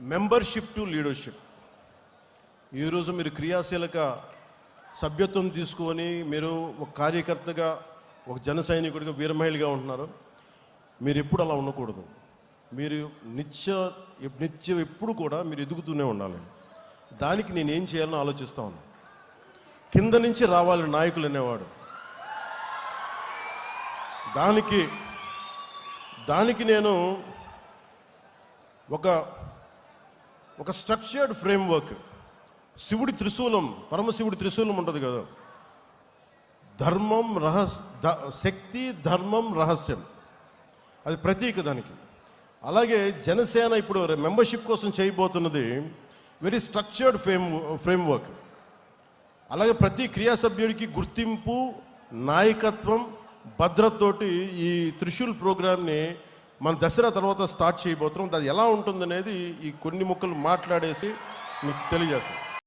Membership to leadership ఈరోజు మీరు క్రియాశీలక సభ్యత్వం తీసుకొని మీరు ఒక కార్యకర్తగా ఒక జన సైనికుడిగా వీరమహిళగా ఉంటున్నారు. మీరు ఎప్పుడు అలా ఉండకూడదు. మీరు నిత్య నిత్యం ఎప్పుడు కూడా మీరు ఎదుగుతూనే ఉండాలి. దానికి నేను ఏం చేయాలని ఆలోచిస్తా ఉన్నాను కింద నుంచి రావాలి నాయకులు అనేవాడు. దానికి దానికి నేను ఒక ఒక స్ట్రక్చర్డ్ ఫ్రేమ్వర్క్ శివుడి త్రిశూలం పరమశివుడి త్రిశూలం ఉంటుంది కదా. ధర్మం రహస్ ద- శక్తి ధర్మం రహస్యం. అది ప్రతీక దానికి. అలాగే జనసేన ఇప్పుడు మెంబర్షిప్ కోసం చేయబోతున్నది వెరీ స్ట్రక్చర్డ్ ఫ్రేమ్ ఫ్రేమ్వర్క్ అలాగే ప్రతి క్రియా సభ్యుడికి గుర్తింపు నాయకత్వం భద్రతతోటి ఈ త్రిశూల్ ప్రోగ్రామ్ని మన దసరా తర్వాత స్టార్ట్ చేయబోతున్నాం. అది ఎలా ఉంటుందనేది ఈ కొన్ని ముక్కలు మాట్లాడేసి మీకు తెలియజేస్తాం.